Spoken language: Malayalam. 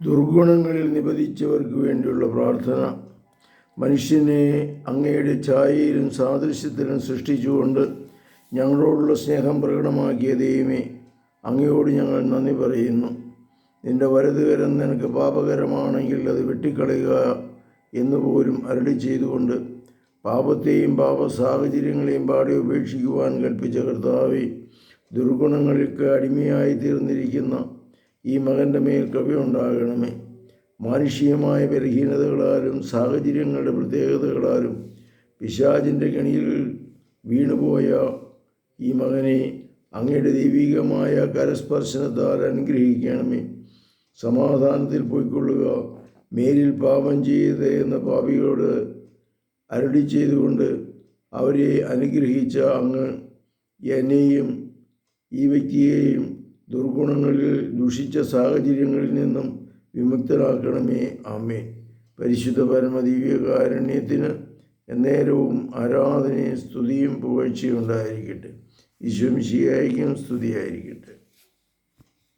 ദുർഗുണങ്ങളിൽ നിപതിച്ചവർക്ക് വേണ്ടിയുള്ള പ്രാർത്ഥന. മനുഷ്യനെ അങ്ങയുടെ ഛായയിലും സാദൃശ്യത്തിലും സൃഷ്ടിച്ചുകൊണ്ട് ഞങ്ങളോടുള്ള സ്നേഹം പ്രകടമാക്കിയ ദൈവമേ അങ്ങയോട് ഞങ്ങൾ നന്ദി പറയുന്നു. നിന്റെ വലതുകരം നിനക്ക് പാപകരമാണെങ്കിൽ അത് വെട്ടിക്കളയുക എന്നുപോലും അരളി ചെയ്തുകൊണ്ട് പാപത്തെയും പാപ സാഹചര്യങ്ങളെയും പാടി ഉപേക്ഷിക്കുവാൻ കൽപ്പിച്ച കർത്താവെ ദുർഗുണങ്ങൾക്ക് അടിമയായി തീർന്നിരിക്കുന്ന ഈ മകന്റെ മേൽ കവിയുണ്ടാകണമേ മാനുഷികമായ ബലഹീനതകളാലും സാഹചര്യങ്ങളുടെ പ്രത്യേകതകളാലും പിശാചിന്റെ കെണിയിൽ വീണുപോയ ഈ മകനെ അങ്ങയുടെ ദൈവികമായ കരസ്പർശനത്താൽ അനുഗ്രഹിക്കണമേ. സമാധാനത്തിൽ പോയിക്കൊള്ളുക. മേലിൽ പാപം ചെയ്ത് എന്ന പാപികളോട് അരളി ചെയ്തുകൊണ്ട് അവരെ അനുഗ്രഹിച്ച അങ്ങ് എന്നെയും ഈ വ്യക്തിയെയും ദുർഗുണങ്ങളിൽ ദുഷിച്ച സാഹചര്യങ്ങളിൽ നിന്നും വിമുക്തരാക്കണമേ ആമേൻ. പരിശുദ്ധ പരമദിവ്യ കാരുണ്യത്തിന് എന്നേരവും ആരാധനയും സ്തുതിയും പുകഴ്ചയും ഉണ്ടായിരിക്കട്ടെ. ഈശ്വംശിയായിരിക്കും സ്തുതിയായിരിക്കട്ടെ.